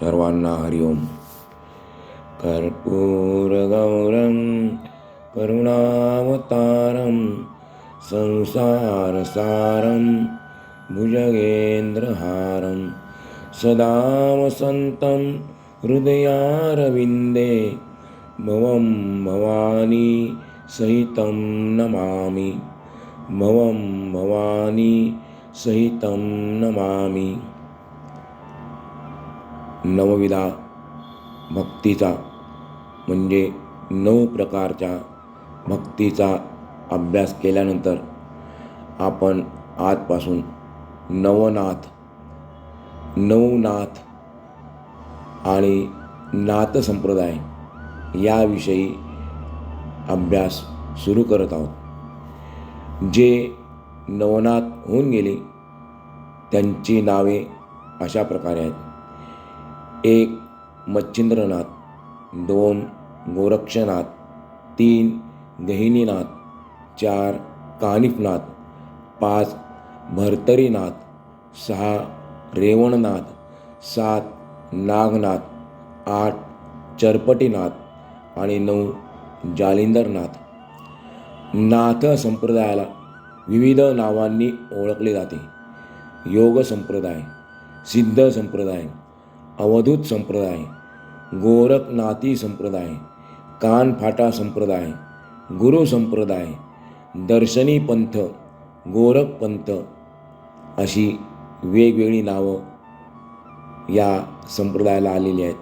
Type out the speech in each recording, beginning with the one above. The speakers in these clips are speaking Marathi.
सर्वांना हरिओम कर्पूरगौरं करुणावतारं संसारसारं भुजगेन्द्रहारं सदा वसन्तं हृदयारविन्दे भवं भवानी सहितं नमामि. भवं भवानी सहितं नमामि. नवविधा भक्तीचा म्हणजे नऊ प्रकारच्या भक्तीचा अभ्यास केल्यानंतर आपण आजपासून नवनाथ नवनाथ आणि नाथ संप्रदाय याविषयी अभ्यास सुरू करत आहोत. जे नवनाथ होऊन गेले त्यांची नावे अशा प्रकारे आहेत. एक मच्छिंद्रनाथ दोन गोरक्षनाथ तीन गहिनीनाथ चार कानिफनाथ पाच भर्तरीनाथ सहा रेवणनाथ सात नागनाथ आठ चरपटीनाथ आणि नऊ जालिंदरनाथ. नाथ संप्रदायाला विविध नावांनी ओळखले जाते. योग संप्रदाय सिद्ध संप्रदाय अवधूत संप्रदाय गोरखनाथी संप्रदाय कानफाटा संप्रदाय गुरु संप्रदाय दर्शनी पंथ गोरख पंथ अशी वेगवेगळी नावं या संप्रदायाला आलेली आहेत.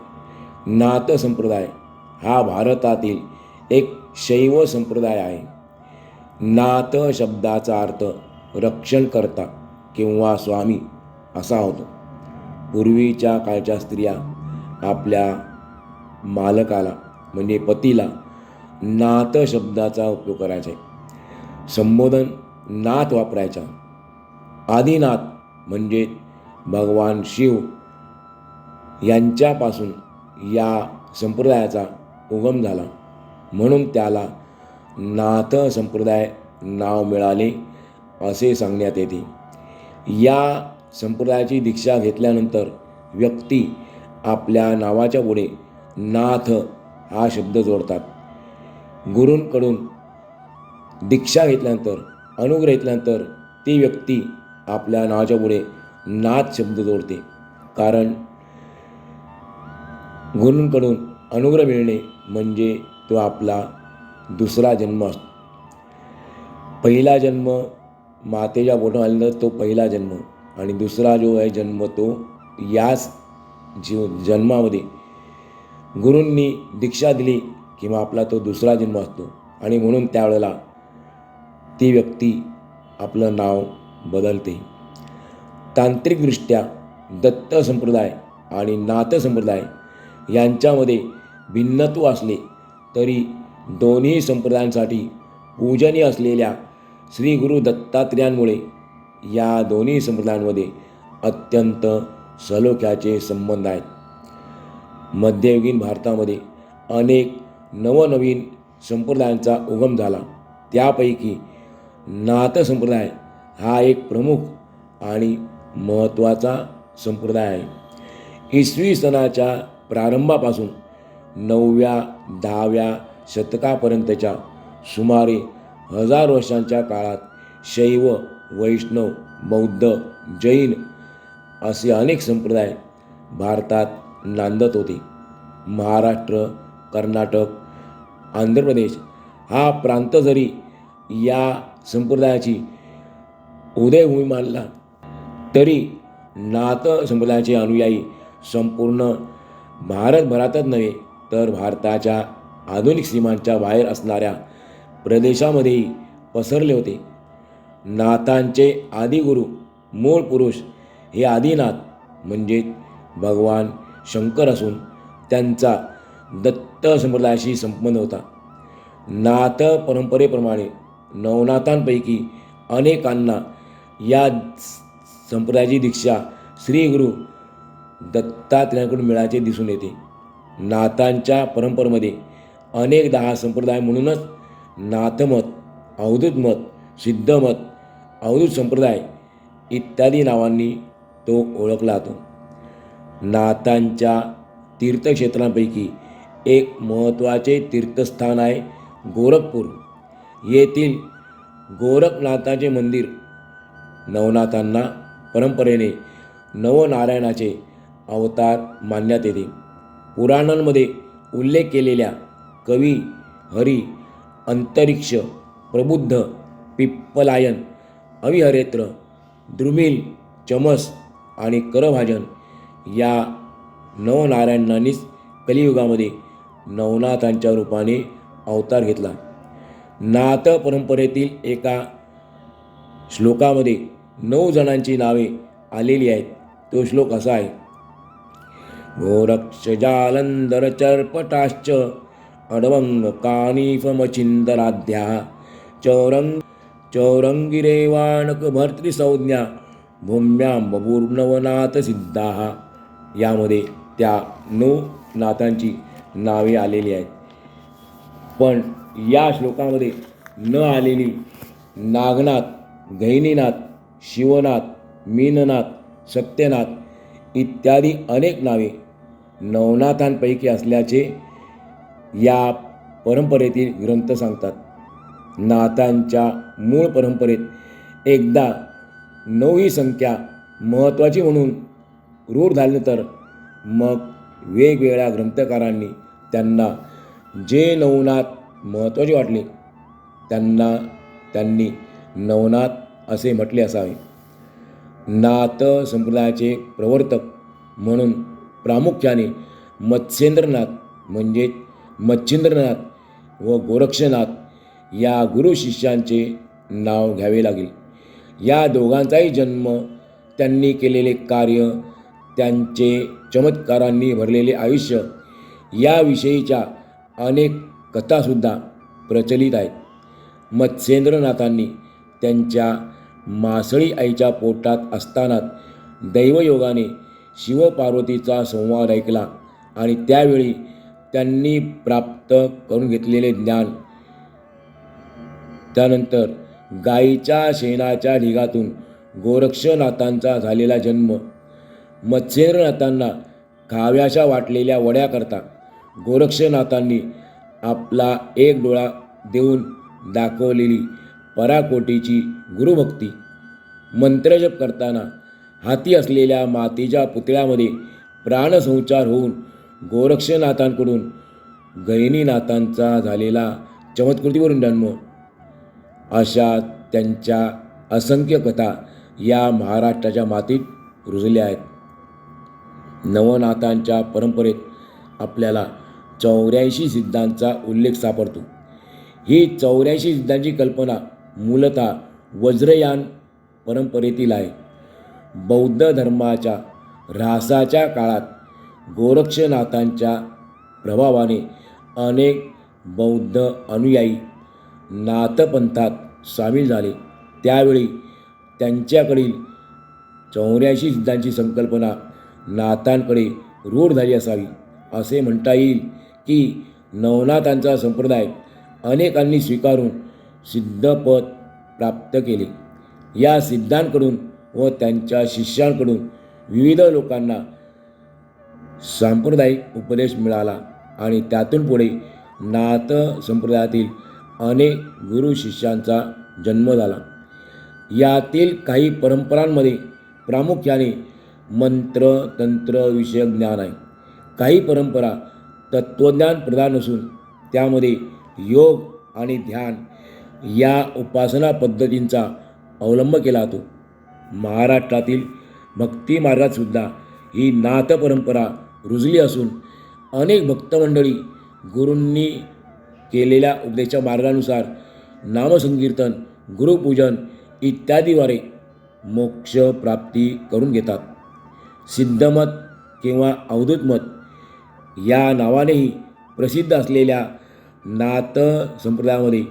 नाथ संप्रदाय हा भारतातील एक शैव संप्रदाय आहे. नाथ शब्दाचा अर्थ रक्षणकर्ता किंवा स्वामी असा होतो. पूर्वीच्या काळच्या स्त्रिया आपल्या मालकाला म्हणजे पतीला नाथ शब्दाचा उपयोग करायचे. संबोधन नाथ वापरायचा. आदिनाथ म्हणजे भगवान शिव यांच्यापासून या संप्रदायाचा उगम झाला. म्हणून त्याला नाथ संप्रदाय नाव मिळाले असे सांगण्यात येते. या संप्रदायाची दीक्षा घेतल्यानंतर व्यक्ती आपल्या नावाच्या पुढे नाथ हा शब्द जोडतात. गुरूंकडून दीक्षा घेतल्यानंतर अनुग्रह घेतल्यानंतर ती व्यक्ती आपल्या नावाच्या पुढे नाथ शब्द जोडते. कारण गुरूंकडून अनुग्रह मिळणे म्हणजे तो आपला दुसरा जन्म असतो पहिला जन्म मातेच्या पोटात आलेला तो पहिला जन्म. आणि दुसरा जो आहे जन्म तो याच जीव जन्मामध्ये गुरूंनी दीक्षा दिली किंवा आपला तो दुसरा जन्म असतो. आणि म्हणून त्यावेळेला ती व्यक्ती आपलं नाव बदलते. तांत्रिकदृष्ट्या दत्त संप्रदाय आणि नाथ संप्रदाय यांच्यामध्ये भिन्नत्व असले तरी दोन्ही संप्रदायांसाठी पूजनीय असलेल्या श्री गुरु दत्तात्रेयांमुळे या दोन्ही संप्रदायांमध्ये अत्यंत सलोख्याचे संबंध आहेत. मध्ययुगीन भारतामध्ये अनेक नवनवीन संप्रदायांचा उगम झाला. त्यापैकी नाथ संप्रदाय हा एक प्रमुख आणि महत्त्वाचा संप्रदाय आहे. इसवी सणाच्या प्रारंभापासून नवव्या दहाव्या शतकापर्यंतच्या सुमारे हजार वर्षांच्या काळात शैव वैष्णव बौद्ध जैन असे अनेक संप्रदाय भारतात नांदत होते. महाराष्ट्र कर्नाटक आंध्र प्रदेश हा प्रांत जरी या संप्रदायाची उदयभूमी मानला तरी नाथ संप्रदायाचे अनुयायी संपूर्ण भारतभरातच नव्हे तर भारताच्या आधुनिक सीमांच्या बाहेर असणाऱ्या प्रदेशामध्येही पसरले होते. नाथांचे आदिगुरु मूळ पुरुष हे आदिनाथ म्हणजे भगवान शंकर असून त्यांचा दत्त संप्रदायाशी संबंध होता. नाथ परंपरेप्रमाणे नवनाथांपैकी अनेकांना या संप्रदायाची दीक्षा श्री गुरु दत्तात्रेयांकडून मिळायचे दिसून येते. नाथांच्या परंपरेमध्ये अनेकदा हा संप्रदाय म्हणूनच नाथमत अवधूतमत सिद्धमत अवधूत संप्रदाय इत्यादी नावांनी तो ओळखला जातो. नाथांच्या तीर्थक्षेत्रांपैकी एक महत्त्वाचे तीर्थस्थान आहे गोरखपूर. येथील गोरखनाथाचे मंदिर नवनाथांना परंपरेने नवनारायणाचे अवतार मानण्यात येते. पुराणांमध्ये उल्लेख केलेल्या कवी हरी अंतरिक्ष प्रबुद्ध पिप्पलायन अविहरेत्र द्रुमिल चमस आणि करभाजन या नवनारायणांनीच कलियुगामध्ये नवनाथांच्या रूपाने अवतार घेतला. नाथ परंपरेतील एका श्लोकामध्ये नऊ जणांची नावे आलेली आहेत. तो श्लोक असा आहे. गोरक्षजालंधर चर्पटाश्च अडवंग कानिफमचिंदराध्या चौरंग चौरंगिरेवाणक भर्तृसंज्ञा भूम्यां बभूर्नवनाथ सिद्धा. यामध्ये त्या नऊ नाथांची नावे आलेली आहेत. पण या श्लोकामध्ये न आलेली नागनाथ गहिनीनाथ शिवनाथ मीननाथ सत्यनाथ इत्यादी अनेक नावे नवनाथांपैकी असल्याचे या परंपरेतील ग्रंथ सांगतात. नाथांच्या मूळ परंपरेत एकदा नऊ ही संख्या महत्त्वाची म्हणून रूढ झाल्यानंतर मग वेगवेगळ्या ग्रंथकारांनी त्यांना जे नवनाथ महत्त्वाचे वाटले त्यांना त्यांनी नवनाथ असे म्हटले असावे. नाथ संप्रदायाचे प्रवर्तक म्हणून प्रामुख्याने मत्स्येंद्रनाथ म्हणजे मच्छिंद्रनाथ व गोरक्षनाथ या गुरु शिष्यांचे नाव घ्यावे लागेल. या दोघांचाही जन्म त्यांनी केलेले कार्य त्यांचे चमत्कारांनी भरलेले आयुष्य याविषयीच्या अनेक कथासुद्धा प्रचलित आहेत. मत्स्येंद्रनाथांनी त्यांच्या मासळी आईच्या पोटात असताना दैवयोगाने शिवपार्वतीचा संवाद ऐकला आणि त्यावेळी त्यांनी प्राप्त करून घेतलेले ज्ञान त्यानंतर गाईच्या शेणाच्या ढिगातून गोरक्षनाथांचा झालेला जन्म मत्स्येंद्रनाथांना खाव्याशा वाटलेल्या वड्याकरता गोरक्षनाथांनी आपला एक डोळा देऊन दाखवलेली पराकोटीची गुरुभक्ती मंत्रजप करताना हाती असलेल्या मातीच्या पुतळ्यामध्ये प्राणसंचार होऊन गोरक्षनाथांकडून गहिनीनाथांचा झालेला चमत्कृतीवरून जन्म अशा त्यांच्या असंख्य कथा या महाराष्ट्राच्या मातीत रुजल्या आहेत. नवनाथांच्या परंपरेत आपल्याला चौऱ्याऐंशी सिद्धांचा उल्लेख सापडतो. ही चौऱ्याऐंशी सिद्धांची कल्पना मूलतः वज्रयान परंपरेतील आहे. बौद्ध धर्माच्या ऱ्हासाच्या काळात गोरक्षनाथांच्या प्रभावाने अनेक बौद्ध अनुयायी नाथपंथात सामील झाले. त्यावेळी त्यांच्याकडील चौऱ्याऐंशी सिद्धांची संकल्पना नाथांकडे रूढ झाली असावी असे म्हणता येईल की नवनाथांचा संप्रदाय अनेकांनी स्वीकारून सिद्धपद प्राप्त केले. या सिद्धांकडून व त्यांच्या शिष्यांकडून विविध लोकांना सांप्रदायिक उपदेश मिळाला आणि त्यातून पुढे नाथ संप्रदायातील अनेक गुरु शिष्यांचा जन्म झाला. यातील काही परंपरांमध्ये प्रामुख्याने मंत्र तंत्र विषयक ज्ञान आहे. काही परंपरा तत्त्वज्ञान प्रधान असून त्यामध्ये योग आणि ध्यान या उपासना पद्धतींचा अवलंब केला जातो. महाराष्ट्रातील भक्ती मार्गातसुद्धा ही नाथ परंपरा रुजली असून अनेक भक्तमंडळी गुरूंनी केलेल्या उपदेशा मार्गानुसार नामसंकीर्तन गुरुपूजन इत्यादीद्वारे मोक्ष प्राप्ती करून घेतात. सिद्धमत किंवा अवधूतमत या नावानेही प्रसिद्ध असलेल्या नाथ संप्रदायामध्ये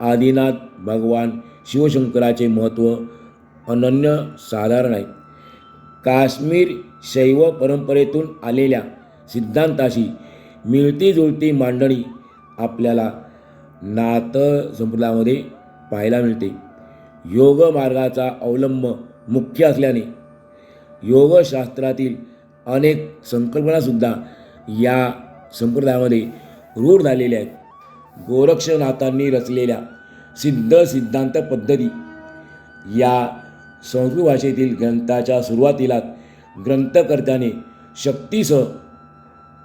आदिनाथ भगवान शिवशंकराचे महत्त्व अनन्य साधारण आहे. काश्मीर शैव परंपरेतून आलेल्या सिद्धांताशी मिळती जुळती मांडणी आपल्याला नाथ संप्रदायामध्ये पाहायला मिळते. योग मार्गाचा अवलंब मुख्य असल्याने योगशास्त्रातील अनेक संकल्पनासुद्धा या संप्रदायामध्ये रूढ झालेल्या आहेत. गोरक्षनाथांनी रचलेल्या सिद्ध सिद्धांत पद्धती या संस्कृत भाषेतील ग्रंथाच्या सुरुवातीला ग्रंथकर्त्याने शक्तीसह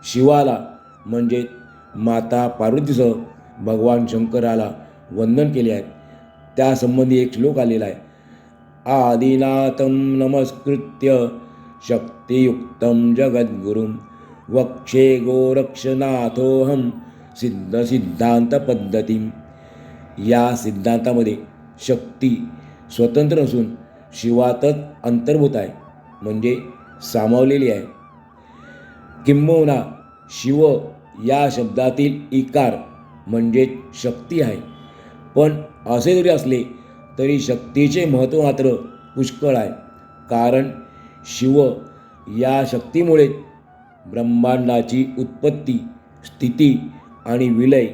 शिवाला म्हणजे माता पार्वतीसह भगवान शंकराला वंदन केले आहे. त्यासंबंधी एक श्लोक आलेला आहे. आदिनाथ नमस्कृत्य शक्तियुक्त जगद्गुरुं वक्षे गोरक्षनाथोहम सिद्ध सिद्धांत पद्धतीं. या सिद्धांतामध्ये शक्ती स्वतंत्र असून शिवातच अंतर्भूत आहे म्हणजे सामावलेली आहे. किंबहुना शिव या शब्दातील इकार म्हणजे शक्ती आहे. पण असे जरी असले तरी शक्तीचे महत्त्व मात्र पुष्कळ आहे. कारण शिव या शक्तीमुळे ब्रह्मांडाची उत्पत्ती स्थिती आणि विलय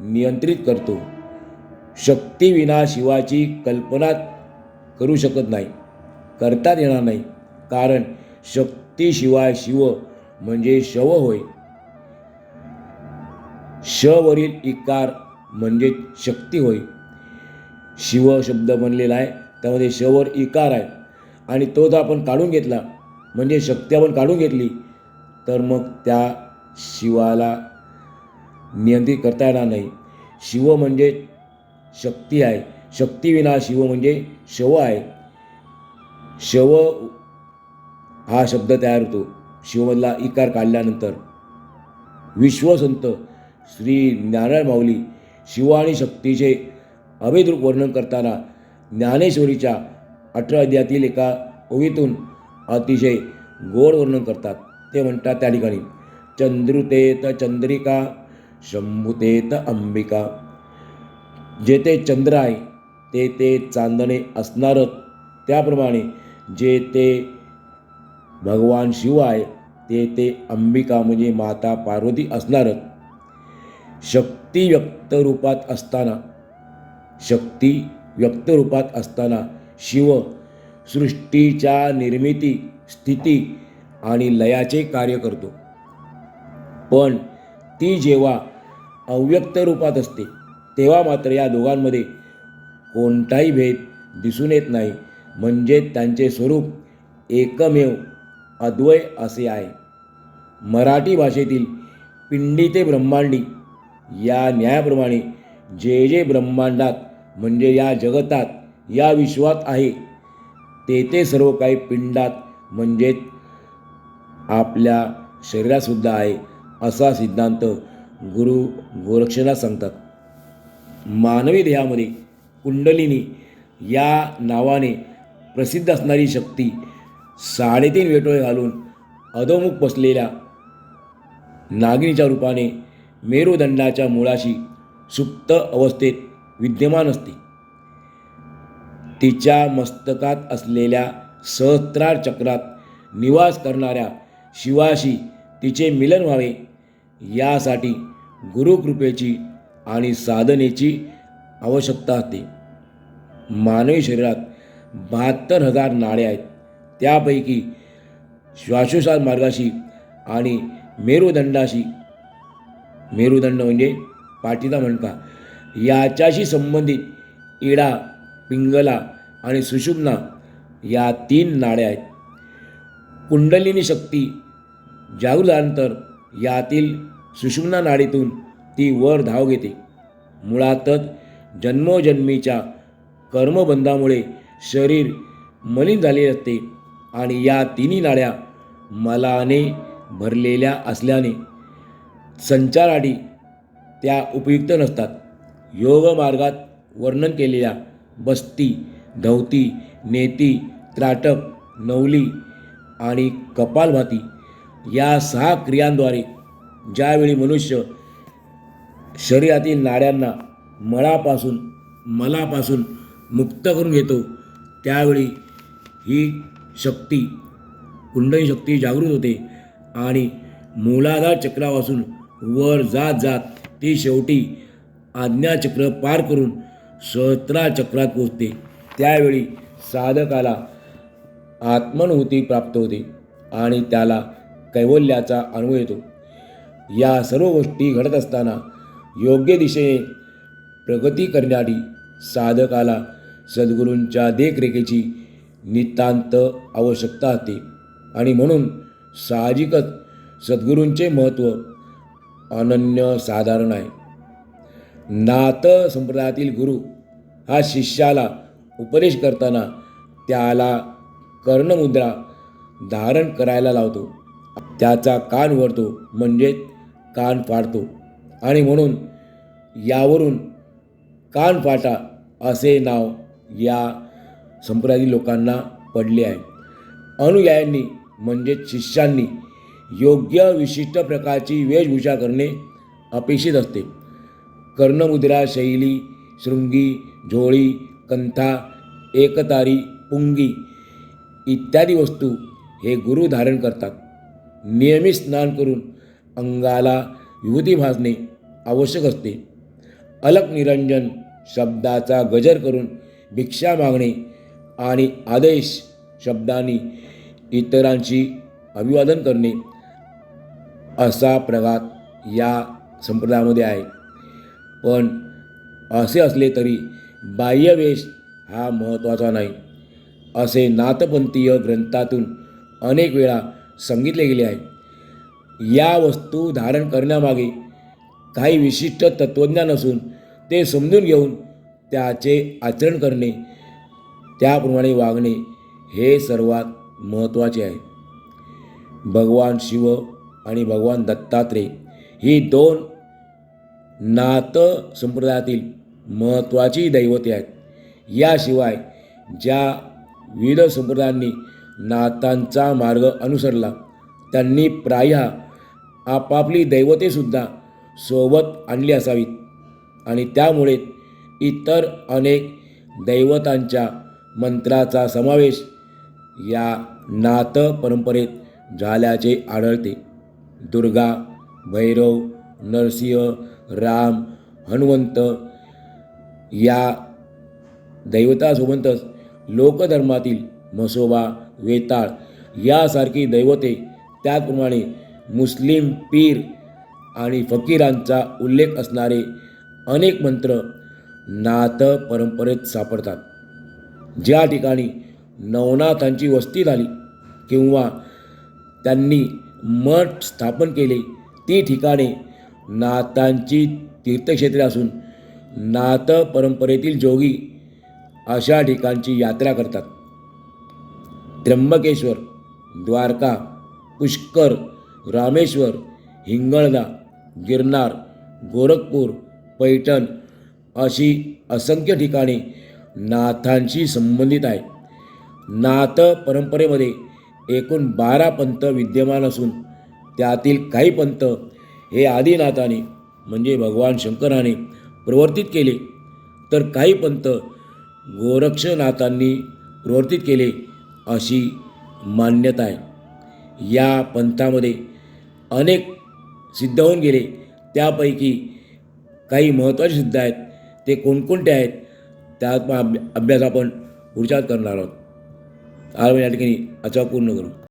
नियंत्रित करतो. शक्तीविना शिवाची कल्पना करू शकत नाही करतात येणार नाही. कारण शक्तीशिवाय शिव म्हणजे शव होय. शवरील इकार म्हणजे शक्ती होय. शिव शब्द बनलेला आहे त्यामध्ये शवर इकार आहे. आणि तो जर आपण काढून घेतला म्हणजे शक्ती आपण काढून घेतली तर मग त्या शिवाला नियंत्रित करता येणार नाही. शिव म्हणजे शक्ती आहे. शक्तीविना शिव म्हणजे शव आहे. शव हा शब्द तयार होतो. शिवमधला इकार काढल्यानंतर. विश्वसंत श्री नारायण माऊली शिव आणि शक्तीचे अभेद्रूप वर्णन करताना ज्ञानेश्वरीच्या अठरा अध्यायातील एका ओवीतून अतिशय गोड वर्णन करतात. ते म्हणतात त्या ठिकाणी चंद्रुतेत चंद्रिका शंभुतेत अंबिका. जेथे चंद्र आहे ते ते चांदणे असणारच. त्याप्रमाणे जे ते भगवान शिव आहे ते ते अंबिका म्हणजे माता पार्वती असणारच. शक्ती व्यक्त रूपात असताना शक्ती व्यक्त रूपात असताना शिव सृष्टीच्या निर्मिती स्थिती आणि लयाचे कार्य करतो. पण ती जेव्हा अव्यक्त रूपात असते तेव्हा मात्र या दोघांमध्ये कोणताही भेद दिसून येत नाही. म्हणजे त्यांचे स्वरूप एकमेव अद्वय असे आहे. मराठी भाषेतील पिंडी ते ब्रह्मांडी या न्यायाप्रमाणे जे जे ब्रह्मांडात म्हणजे या जगतात या विश्वात आहे. ते ते सर्व काही पिंडात म्हणजेच आपल्या शरीरातसुद्धा आहे असा सिद्धांत गुरु गोरक्षनाथ सांगतात. मानवी देहामध्ये कुंडलिनी या नावाने प्रसिद्ध असणारी शक्ती साडेतीन वेटोळे घालून अधोमुख बसलेल्या नागिनीच्या रूपाने मेरुदंडाच्या मुळाशी सुप्त अवस्थेत विद्यमान असते. तिच्या मस्तकात असलेल्या सहस्त्रार चक्रात निवास करणाऱ्या शिवाशी तिचे मिलन व्हावे यासाठी गुरुकृपेची आणि साधनेची आवश्यकता असते. मानवी शरीरात बहात्तर हजार नाडे आहेत. त्यापैकी श्वासोश्वास मार्गाशी आणि मेरुदंडाशी मेरुदंड म्हणजे पाठीचा मणका याच्याशी संबंधित इडा पिंगला आणि सुषुम्ना या तीन नाड्या आहेत. कुंडलिनी शक्ती जागृत झाल्यानंतर यातील सुषुम्ना नाडीतून ती वर धाव घेते. मुळातच जन्मोजन्मीच्या कर्मबंधामुळे शरीर मलिन झालेले असते आणि या तिन्ही नाड्या मलाने भरलेल्या असल्याने संचारासाठी त्या उपयुक्त नसतात. योग मार्गात वर्णन केलेल्या बस्ती धवती नेती त्राटक नवली आणि कपालभाती या सहा क्रियांद्वारे ज्यावेळी मनुष्य शरीरातील नाड्यांना मळापासून मलापासून मुक्त करून घेतो त्यावेळी ही शक्ती कुंडली शक्ती जागृत होते आणि मूलाधार चक्रापासून वर जात जात ती शेवटी आज्ञाचक्र पार करून सहस्त्रा चक्रात पोचते त्यावेळी साधकाला आत्मनुभूती प्राप्त होते आणि त्याला कैवल्याचा अनुभव येतो. या सर्व गोष्टी घडत असताना योग्य दिशेने प्रगती करण्यासाठी साधकाला सद्गुरूंच्या देखरेखीची नितांत आवश्यकता असते आणि म्हणून साहजिकच सद्गुरूंचे महत्त्व अनन्य साधारण आहे. नात संप्रदायातील गुरु हा शिष्याला उपदेश करताना त्याला कर्णमुद्रा धारण करायला लावतो. त्याचा कान वरतो म्हणजेच कान फाडतो. आणि म्हणून यावरून कानफाटा असे नाव या संप्रदायातील लोकांना पडले आहे. अनुयायांनी म्हणजेच शिष्यांनी योग्य विशिष्ट प्रकारची वेशभूषा करणे अपेक्षित असते. कर्णमुद्रा शैली शृंगी झोळी कंथा एकतारी पुंगी इत्यादी वस्तू हे गुरु धारण करतात. नियमित स्नान करून अंगाला विभूती भाजणे आवश्यक असते. अलक निरंजन शब्दाचा गजर करून भिक्षा मागणे आणि आदेश शब्दांनी इतरांशी अभिवादन करणे असा प्रघात या संप्रदायामध्ये आहे. पण असे असले तरी बाह्यवेश हा महत्त्वाचा नाही. असे नाथपंथीय ग्रंथातून अनेक वेळा सांगितले गेले आहे. या वस्तू धारण करण्यामागे काही विशिष्ट तत्त्वज्ञान असून ते समजून घेऊन त्याचे आचरण करणे त्याप्रमाणे वागणे हे सर्वात महत्त्वाचे आहे. भगवान शिव आणि भगवान दत्तात्रय ही दोन नात संप्रदायातील महत्त्वाची दैवते आहेत. याशिवाय ज्या विविध संप्रदायांनी नातांचा मार्ग अनुसरला त्यांनी प्रायः आपापली दैवतेसुद्धा सोबत आणली असावीत आणि त्यामुळे इतर अनेक दैवतांच्या मंत्राचा समावेश या नात परंपरेत झाल्याचे आढळते. दुर्गा भैरव नरसिंह राम हनुमंत या दैवतासोबतच लोकधर्मातील म्हसोबा वेताळ यासारखी दैवते त्याचप्रमाणे मुस्लिम पीर आणि फकीरांचा उल्लेख असणारे अनेक मंत्र नाथ परंपरेत सापडतात. ज्या ठिकाणी नवनाथांची वस्ती झाली किंवा त्यांनी मठ स्थापन केले. ती ठिकाणे नाथांची तीर्थक्षेत्रे असून नाथ परंपरेतील जोगी अशा ठिकाणची यात्रा करतात. त्र्यंबकेश्वर द्वारका पुष्कर रामेश्वर हिंगळगा गिरनार गोरखपूर पैठण अशी असंख्य ठिकाणे नाथांशी संबंधित आहे नाथ परंपरेमध्ये एकूण बारा पंथ विद्यमान असून त्यातील काही पंथ हे आदिनाथाने म्हणजे भगवान शंकराने प्रवर्तित केले. तर काही पंथ गोरक्षनाथांनी प्रवर्तित केले अशी मान्यता आहे. या पंथामध्ये अनेक सिद्ध होऊन गेले. त्यापैकी काही महत्त्वाचे सिद्ध आहेत. ते कोणकोणते आहेत? त्यात अभ्यास आपण पुढच्यात करणार आहोत. आज या ठिकाणी अचा पूर्ण करू